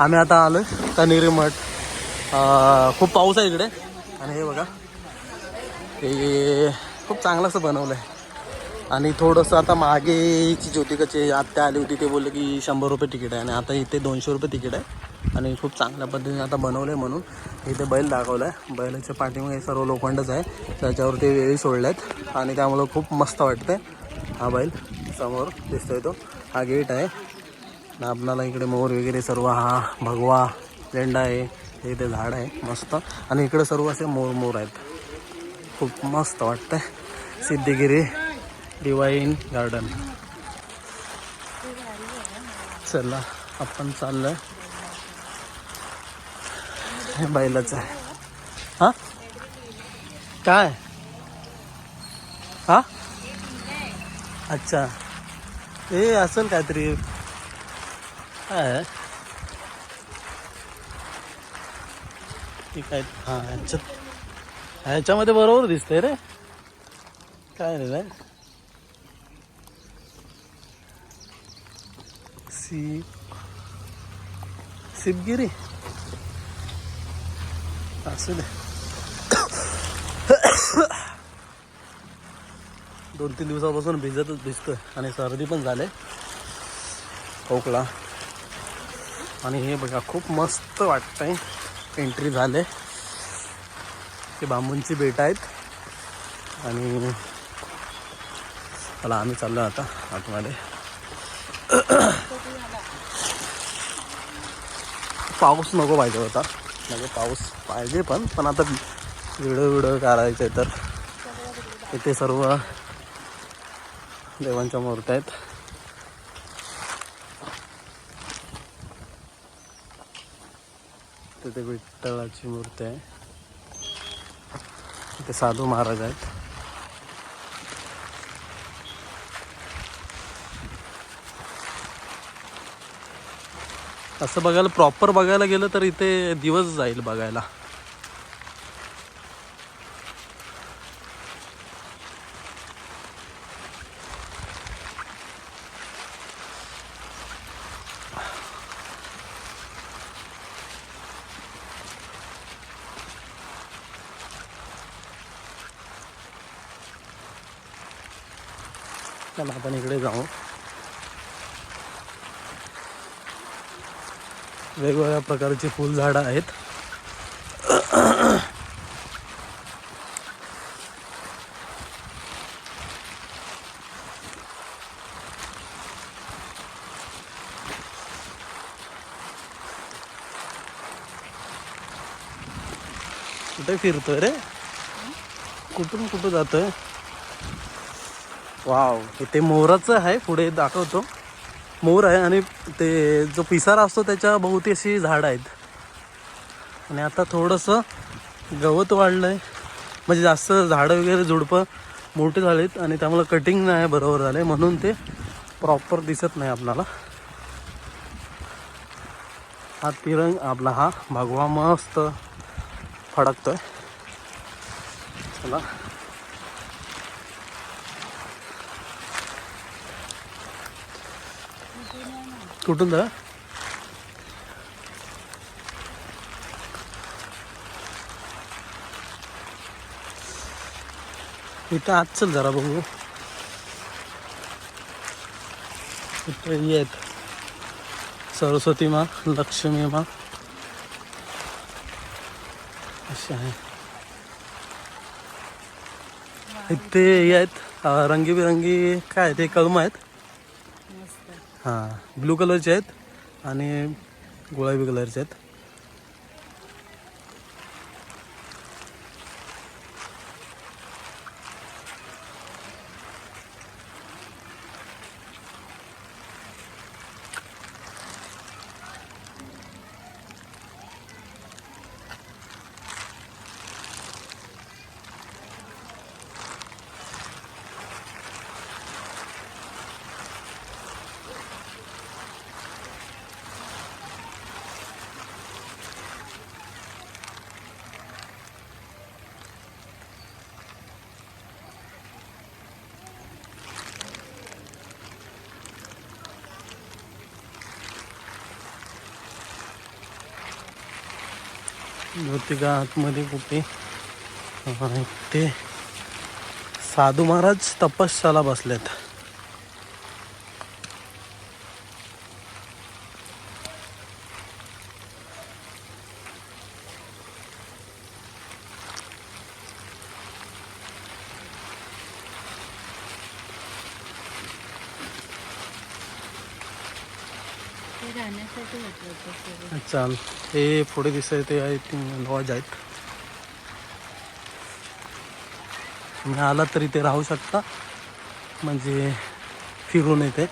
आम्ही आता आलो कनेरी मठ. खूप पाऊस आहे इकडे. आणि हे बघा. हे खूप चांगलं असं बनवलं आहे आणि थोडंसं आता मागेची ज्योतिकाची आत्या आली होती ते बोलले की शंभर रुपये तिकीट आहे. आणि आता इथे दोनशे रुपये तिकीट आहे. आणि खूप चांगल्या पद्धतीने आता बनवलं आहे म्हणून. इथे बैल दाखवला आहे बैलाच्या पाठीमागे सर्व लोखंडच आहे. त्याच्यावरती वेळी सोडल्या आहेत आणि त्यामुळं खूप मस्त वाटतं हा बैल समोर दिसतोय तो. हा गेट आहे. आपणाला इकडे मोर वगैरे सर्व हा भगवा झेंडा आहे हे इथे झाड आहे मस्त. आणि इकडे सर्व असे मोर मोर आहेत. खूप मस्त वाटतंय. Siddhagiri divine garden. चला आपण चाललं हे बैलाचं आहे. हा? काय? हा? अच्छा. हे असेल काहीतरी. काय आहे? हां ह्याच्यात ह्याच्यामध्ये बरोबर दिसतंय रे. काय रे रे सी शिवगिरी असू दे. दोन तीन दिवसापासून भिजतच भिजतोय. आणि सर्दी पण झाले. खोकला. आणि हे बघा खूप मस्त वाटतंय. एंट्री झाले. ते बांबूंची बेट आहेत. आणि चला आम्ही चाललो आता आतमध्ये. पाऊस नको पाहिजे होता. म्हणजे पाऊस पाहिजे पण पण आता व्हिडिओ व्हिडिओ काढायचे तर. इथे सर्व देवांच्या मूर्त्या आहेत. इथे विठ्ठलाची मूर्ती आहे. इथे साधू महाराज आहेत. असं बघायला प्रॉपर बघायला गेलं तर इथे दिवस जाईल बघायला. चला आपण इकडे जाऊ. वेगवेगळ्या प्रकारची फुलझाडं आहेत. कुठे फिरतोय रे? कुठून कुठं जातोय? वाव इथे मोराचं आहे पुढे दाखवतो. मोर आहे आणि ते जो पिसारा असतो त्याच्या बहुते अशी झाडं आहेत. आणि आता थोडंसं गवत वाढलं आहे म्हणजे जास्त झाडं वगैरे झुडपं मोठे झालेत आणि त्यामुळं कटिंग नाही बरोबर झालं म्हणून ते प्रॉपर दिसत नाही आपल्याला. हा तिरंग आपला हा भगवा मस्त फडकतोय. चला. कुठून जा इथं आज चल जरा बघू इथं हे आहेत सरस्वती मा लक्ष्मी मा असे आहे इथे हे आहेत रंगीबिरंगी काय ते कळम आहेत हां ब्लू कलरचे आहेत आणि गुलाबी कलरचे आहेत. ज्योतिका आतमध्ये कुठे? ते साधू महाराज तपस्याला बसलेत. ते राहण्यासाठी सगळं. चाल हे पुढे दिसत ते आय थिंक लॉज आहेत. तुम्ही आला तरी ते राहू शकता. म्हणजे फिरून येते.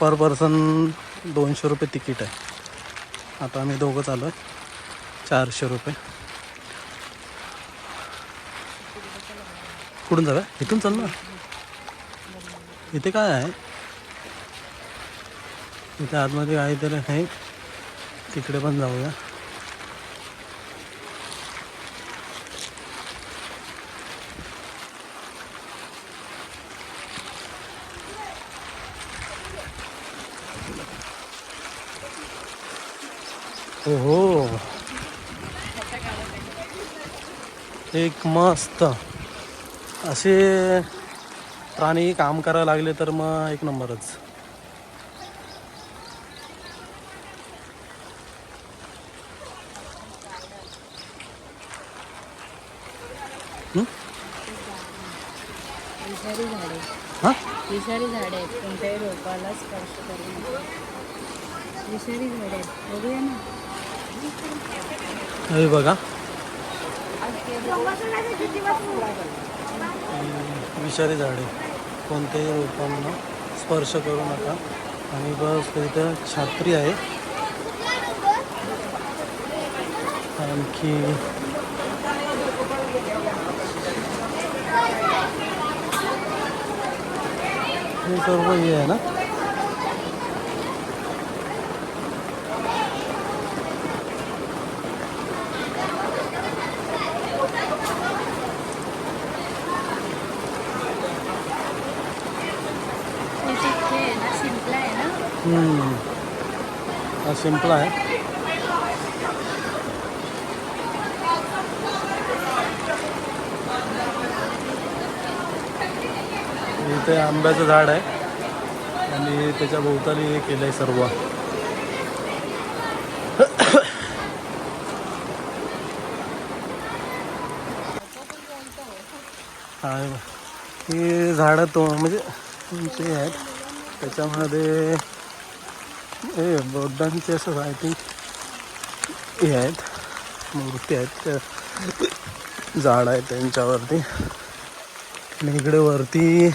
पर पर्सन दोनशे रुपये तिकीट आहे. आता आम्ही दोघं चालू आहे. चारशे रुपये. कुठून जाऊया? इथून चाल ना इथे काय आहे? इथे आतमध्ये काहीतरी आहे तिकडे पण जाऊया. हो एक मस्त. असे प्राणी काम करायला लागले तर मग एक नंबरच. विषारी झाडे आहेत. कोणत्याही रोपाला स्पर्श करू नका. विषारी झाडे आहेत. बघूया ना. हे बघा. विषारी झाडे. कोणत्याही रोपांना स्पर्श करू नका. आणि बस इथं छात्री आहे. आणखी हे सर्व हे आहे ना हे ना हम्म. हा ते आंब्याचं झाड आहे. आणि त्याच्या भोवताली हे केलं आहे सर्व. ही झाडं तो म्हणजे ते आहेत. त्याच्यामध्ये हे बौद्धांचे असं आय थिंक हे आहेत मूर्ती आहेत. त्या झाड आहेत त्यांच्यावरती. आणि इकडे वरती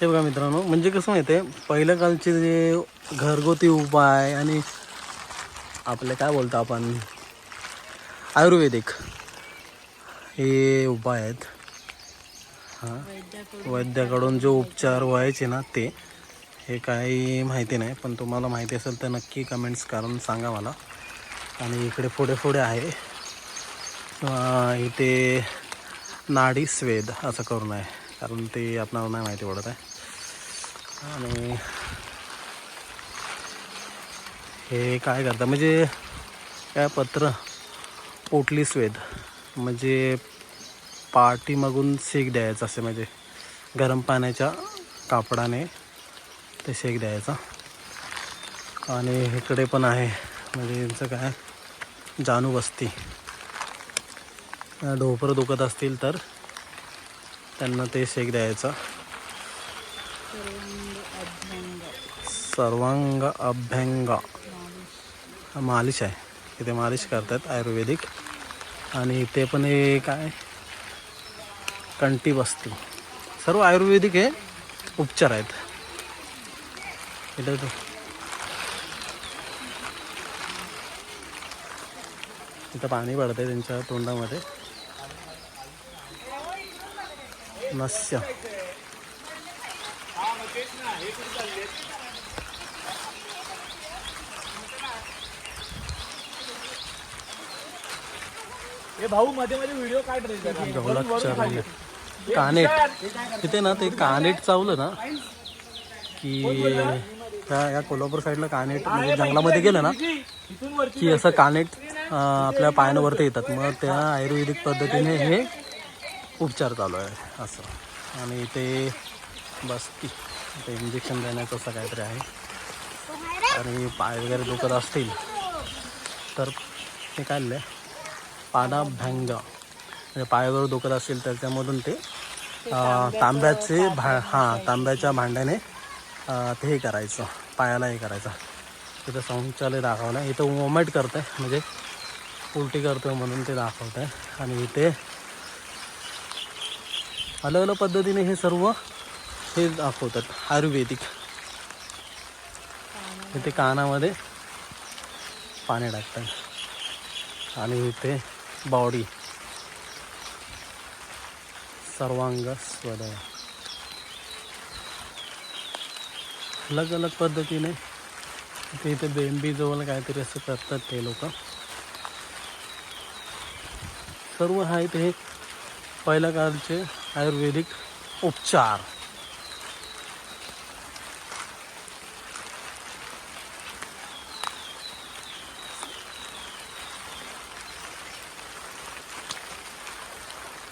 हे बघा मित्रांनो म्हणजे कसं माहिती आहे पहिल्या कालचे जे घरगुती उपाय आणि आपले काय बोलतो आपण आयुर्वेदिक हे उपाय आहेत. हां वैद्याकडून जो उपचार व्हायचे ना ते हे काही माहिती नाही पण तुम्हाला माहिती असेल तर नक्की कमेंट्स करून सांगा मला. आणि इकडे पुढे पुढे आहे. इथे नाडी स्वेद असं करून आहे कारण ते आपणाला नाही माहिती पडत आहे. आणि हे काय करतात म्हणजे काय पत्र? पोटली स्वेद. म्हणजे पाठीमागून शेक द्यायचा असे म्हणजे गरम पाण्याच्या कापडाने ते शेक द्यायचा. आणि इकडे पण आहे म्हणजे यांचं काय? जानू बसती ढोपरं दुखत असतील तर त्यांना ते शेक द्यायचा. सर्वांग अभ्यंग मालिश आहे इथे मालिश करतात आयुर्वेदिक आणि इथे पण हे काय कंटी बसती सर्व आयुर्वेदिक हे उपचार आहेत इथे इथं पाणी पडतंय त्यांच्या तोंडामध्ये नस्य हे भाऊ मध्ये मध्ये व्हिडिओ काढ रे जरा. गवलाचार्य कानेट. तिथे ना ते कानेट चावलं ना की या या कोल्हापूर साईडला कानेट म्हणजे जंगलामध्ये गेलं ना की असं कानेट आपल्या पायावरती येतात. मग त्या आयुर्वेदिक पद्धतीने हे उपचार चालू आहे असं. आणि ते बसती ते इंजेक्शन देण्याचं असं काहीतरी आहे. आणि पाय वगैरे दुखत असतील तर ते काय लिहिलं पाडाभंग म्हणजे पाय वगैरे दुखत असतील त्याच्यामधून ते तांब्याचे भा हां तांब्याच्या भांड्याने ते हे करायचं पायाला हे करायचं. तिथं शौचालय दाखवलं आहे इथं वोमेट करतं आहे म्हणजे उलटी करतोय म्हणून ते दाखवत आहे आणि इथे अलग अलग पद्धतीने हे सर्व हे दाखवतात आयुर्वेदिक. इथे कानामध्ये पाणी टाकतात. आणि इथे बॉडी सर्वांग स्वदय अलग अलग पद्धतीने इथे इथे बेंबीजवळ काहीतरी असं करतात ते लोक. सर्व आहे ते पहिल्या काळचे आयुर्वेदिक उपचार.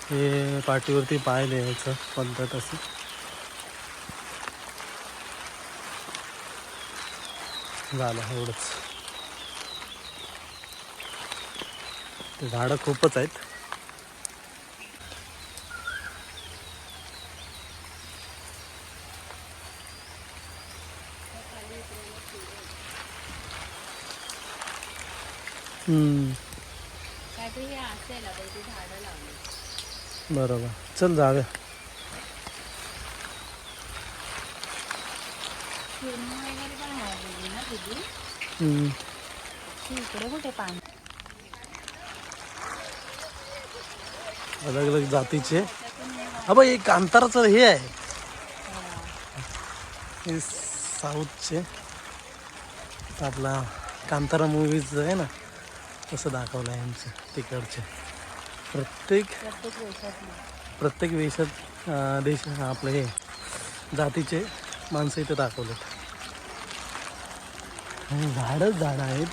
हे पाठीवरती पाय द्यायचं पद्धत अशी. झालं एवढंच. ते झाडं खूपच आहेत. हम्म, काहीतरी हे असेल आता इथे झाडं लावली बरोबर. चल जाऊया. हम्म, इकडे कुठे पाणी अलग अलग जातीचे. अबा एक कांताराचं हे आहे. हे साऊथचे. आपला कांतारा मूवीज आहे ना तसं दाखवलं आहे यांचं तिकडचे. प्रत्येक प्रत्येक वेशात देश आपले हे जातीचे माणसं इथे दाखवलेत. आणि झाडच झाडं आहेत.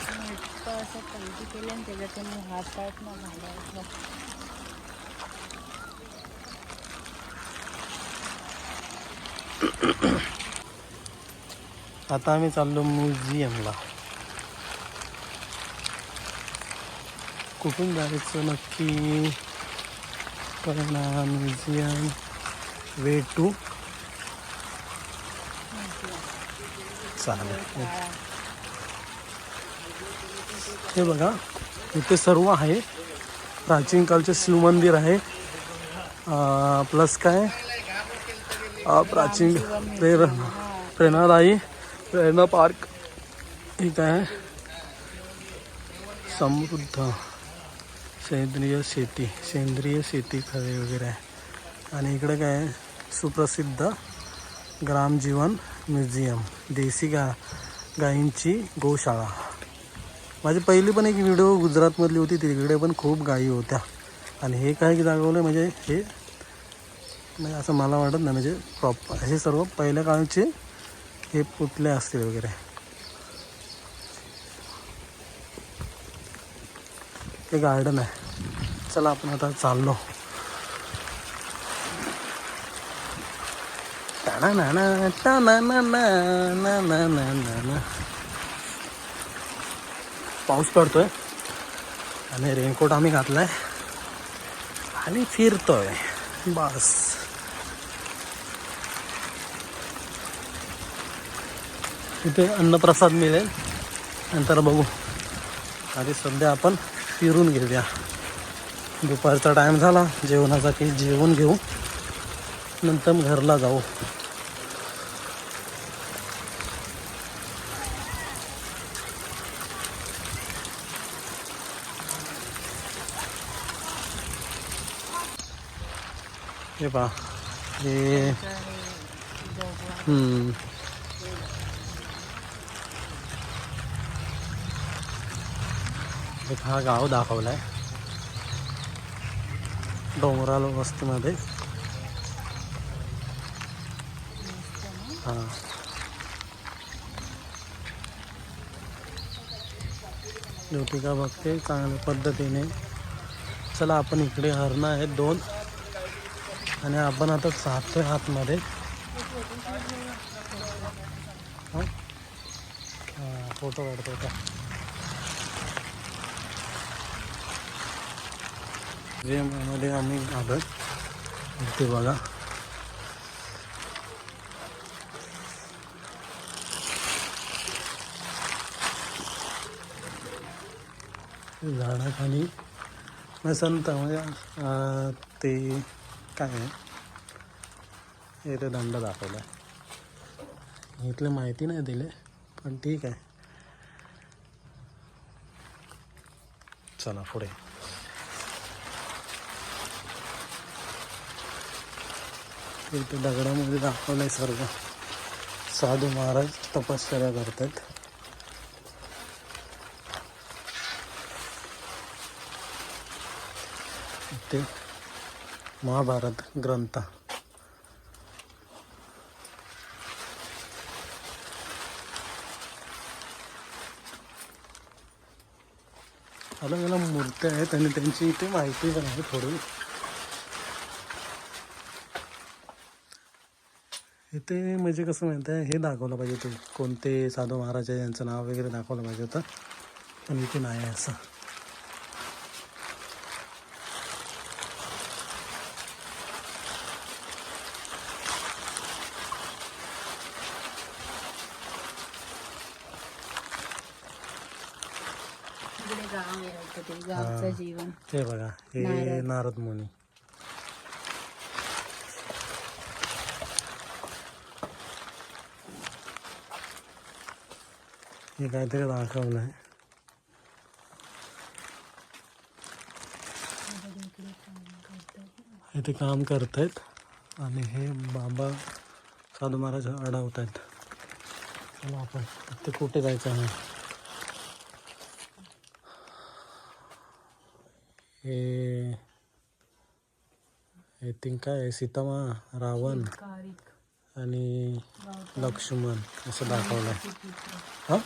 आता आम्ही चाललो म्युझियमला. कुठून जायचं नक्की? कळना म्युझियम वे टू चालेल. हे बघा इथे सर्व आहे. प्राचीन कालचे शिवमंदिर आहे. प्लस काय? प्राचीन प्रेरणा प्रेरणादायी प्रेरणा पार्क. ठीक आहे? समृद्ध. सेंद्रिय शेती सेंद्रिय शेती खरे वगैरे. आहे आणि इकडे काय आहे? सुप्रसिद्ध ग्रामजीवन म्युझियम देसी गा गायींची गोशाळा. माझी पहिली पण एक व्हिडिओ गुजरातमधली होती तिकडे पण खूप गायी होत्या. आणि हे काय दाखवलं म्हणजे हे नाही असं मला वाटत नाही म्हणजे प्रॉपर हे सर्व पहिल्या काळचे हे पुतले असतील वगैरे. हे गार्डन आहे. चला आपण आता चाललो. टाणा-ना-ना, टाणा-ना-ना, नाना पाऊस पडतोय आणि रेनकोट आम्ही घातलाय आणि फिरतोय बस तिथे अन्नप्रसाद मिळेल नंतर बघू आधी सध्या आपण फिरून घेऊया. दुपारचा टाईम झाला. जेवणाचा की जेवण घेऊ. नंतर घरला जाऊ. हे पहा. हे एक हा गाव दाखवला आहे डोंगराल वस्तीमध्ये. हां. ज्योतिका बघते चांगल्या पद्धतीने. चला आपण इकडे हरणं आहेत दोन. आणि आपण आता चाहतोय आतमध्ये. फोटो काढतो का? मध्ये आम्ही आलो ते बघा. झाडाखाली नाही संत म्हणजे ते काय आहे? हे ते दंड दाखवला इथले माहिती नाही दिले पण ठीक आहे. चला पुढे. इथे दगडामध्ये दाखवलंय सर्व. साधू महाराज तपश्चर्या करतात ते महाभारत ग्रंथ. अलग अलग मूर्त्या आहेत आणि त्यांची इथे माहिती पण आहे थोडी. इथे म्हणजे कसं माहिती आहे? हे दाखवलं पाहिजे ते कोणते साधू महाराज आहे यांचं नाव वगैरे दाखवलं पाहिजे होतं. पण इथे नाही आहे असं. गाव आहे ते बघा हे. नारद मुनी. हे काहीतरी दाखवलं आहे. इथे काम करतायत आणि हे बाबा साधू महाराज अडवत आहेत चला आपण ते कुठे जायचं आहे? हे आय थिंक काय सीतामा रावण आणि लक्ष्मण असं दाखवलं आहे. हां?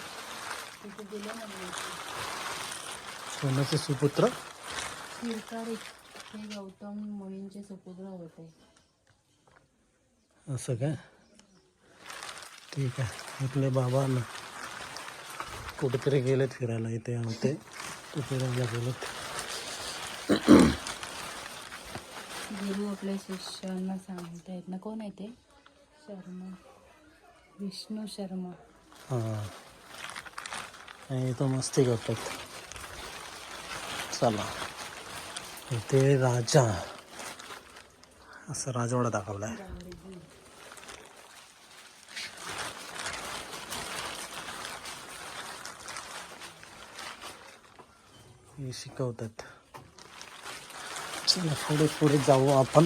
सोन्याचे सुपुत्र? हिरकारिक हे गौतम मुनींचे सुपुत्र होते. असं काय? ठीक आहे. इथले बाबा ना कुठेतरी गेलेत फिरायला. इथे आमचे ते फिरायला गेलेत. गुरु आपल्या शिष्यांना सांगतायत ना कोण आहे ते? शर्मा. विष्णू शर्मा. हां. आणि इथं मस्ती करतात चला. इथे राजा. असं राजवाडा दाखवला आहे हे शिकवतात. चला पुढे पुढे जाऊ आपण.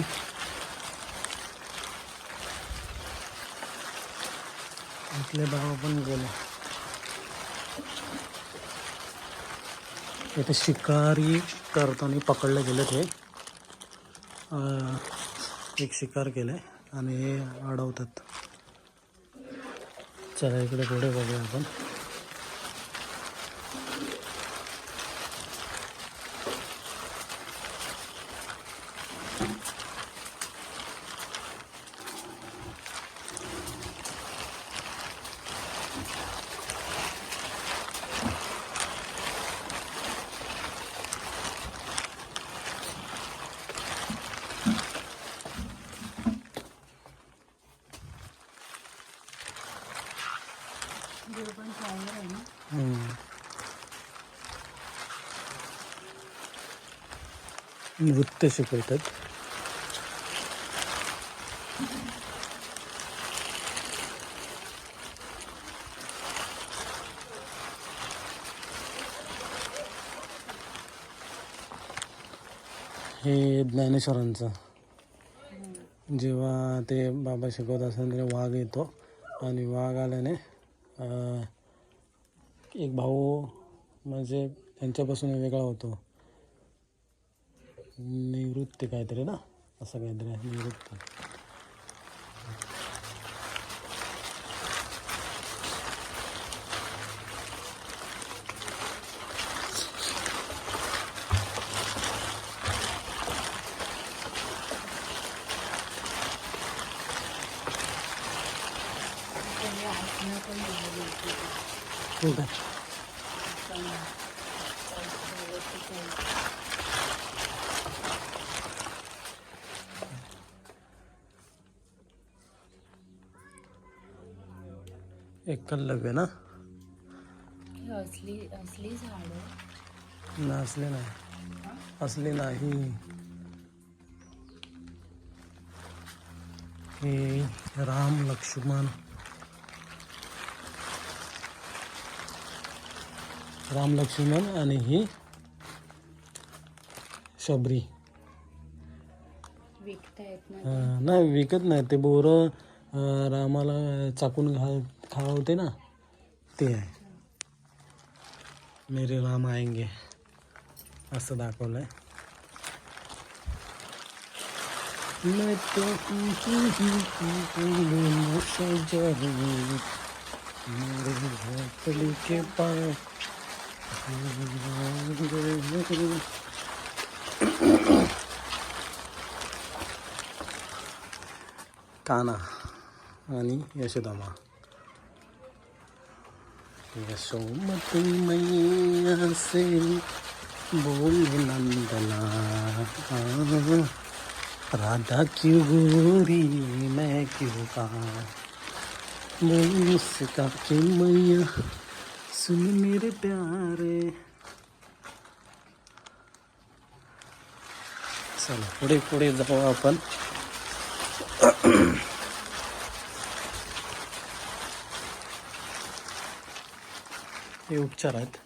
इथले बाबा पण गेले. इथे शिकारी करताना पकडले गेले ते एक शिकार केले आणि हे अडवतात. चला इकडे पुढे बघूया आपण. नृत्य शिकवतात. हे ज्ञानेश्वरांचं. जेव्हा ते बाबा शिकवत असताना तेव्हा वाघ येतो आणि वाघ आल्याने एक भाऊ म्हणजे त्यांच्यापासून वेगळा होतो. निवृत्ती काहीतरी ना? असं काहीतरी आहे निवृत्ती ठीक आहे ना हे असली असली झाडं ना असले नाही असले नाही हे राम लक्ष्मण राम लक्ष्मण आणि ही शबरी। अं, नाही. विकत नाही ते बोरं रामाला चाकून घा खावते ना ते आहे. मेरे राम आएँगे असं दाखवलंय. मैं तो मेरे के पास काना आणि यशोदामा यशोमती मैया से बोल नंदना राधा क्यों गोरी मैं क्यों कहाँ बोल उसका कि मैया सुन मेरे प्यारे। चला पुढे पुढे जाऊ आपण. हे उपचार आहेत.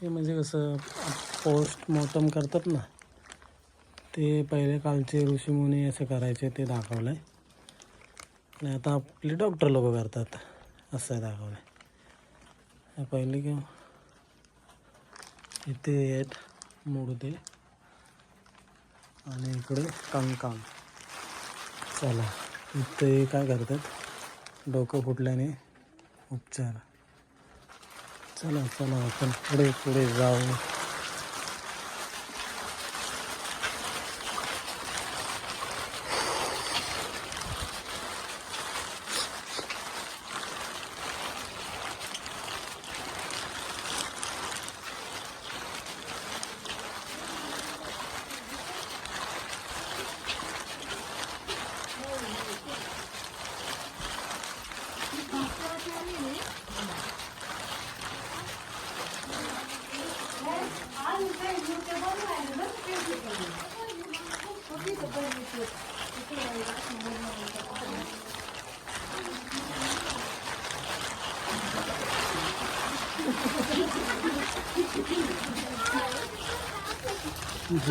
हे म्हणजे कसं पोस्टमॉर्टम करतात ना ते पहिले कालचे ऋषीमुनी असं करायचे ते दाखवलं आहे आणि आता आपले डॉक्टर लोक करतात असं आहे दाखवलं आहे पहिले किंवा इथे आहेत मोडते आणि इकडे कंकाम. चला इथे काय करतात? डोकं फुटल्याने उपचार. चला चला आपण पुढे पुढे जाऊ.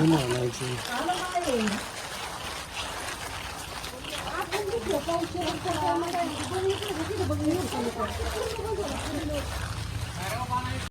घेऊन आणायची